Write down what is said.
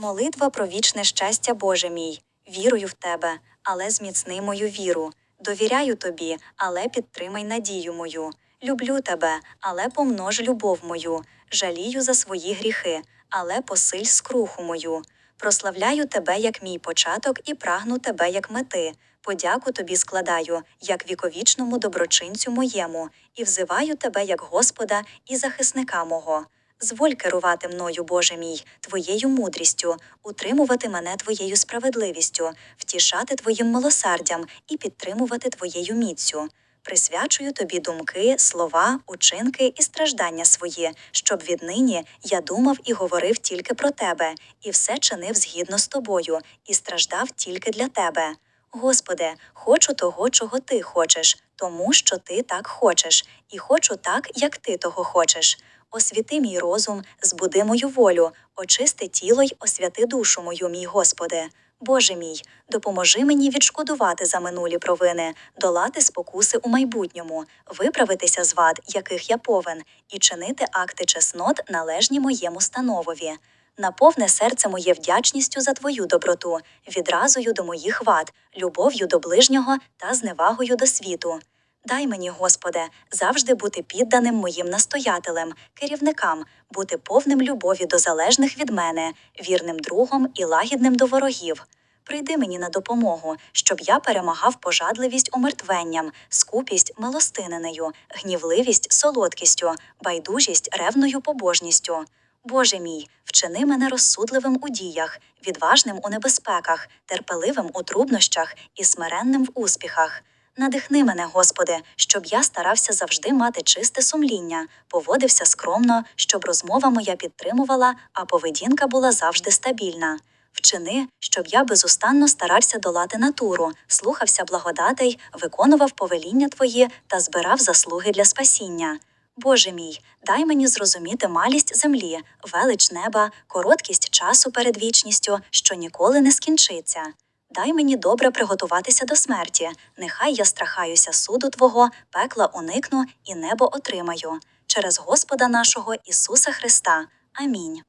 Молитва про вічне щастя, Боже мій. Вірую в тебе, але зміцни мою віру. Довіряю тобі, але підтримай надію мою. Люблю тебе, але помнож любов мою. Жалію за свої гріхи, але посиль скруху мою. Прославляю тебе як мій початок і прагну тебе як мети. Подяку тобі складаю, як віковічному доброчинцю моєму, і взиваю тебе як Господа і захисника мого. Зволь керувати мною, Боже мій, твоєю мудрістю, утримувати мене твоєю справедливістю, втішати твоїм милосердям і підтримувати твоєю міцю. Присвячую тобі думки, слова, учинки і страждання свої, щоб віднині я думав і говорив тільки про тебе, і все чинив згідно з тобою, і страждав тільки для тебе. Господи, хочу того, чого ти хочеш, тому що ти так хочеш, і хочу так, як ти того хочеш. Освіти мій розум, збуди мою волю, очисти тіло й освяти душу мою, мій Господи. Боже мій, допоможи мені відшкодувати за минулі провини, долати спокуси у майбутньому, виправитися з вад, яких я повен, і чинити акти чеснот, належні моєму становові. Наповне серце моє вдячністю за твою доброту, відразою до моїх вад, любов'ю до ближнього та зневагою до світу. Дай мені, Господи, завжди бути підданим моїм настоятелем, керівникам, бути повним любові до залежних від мене, вірним другом і лагідним до ворогів. Прийди мені на допомогу, щоб я перемагав пожадливість умертвенням, скупість милостиненею, гнівливість солодкістю, байдужість ревною побожністю. Боже мій, вчини мене розсудливим у діях, відважним у небезпеках, терпеливим у труднощах і смиренним в успіхах. Надихни мене, Господи, щоб я старався завжди мати чисте сумління, поводився скромно, щоб розмова моя підтримувала, а поведінка була завжди стабільна. Вчини, щоб я безустанно старався долати натуру, слухався благодатей, виконував повеління Твої та збирав заслуги для спасіння. Боже мій, дай мені зрозуміти малість землі, велич неба, короткість часу перед вічністю, що ніколи не скінчиться. Дай мені добре приготуватися до смерті, нехай я страхаюся суду Твого, пекла уникну і небо отримаю. Через Господа нашого Ісуса Христа. Амінь.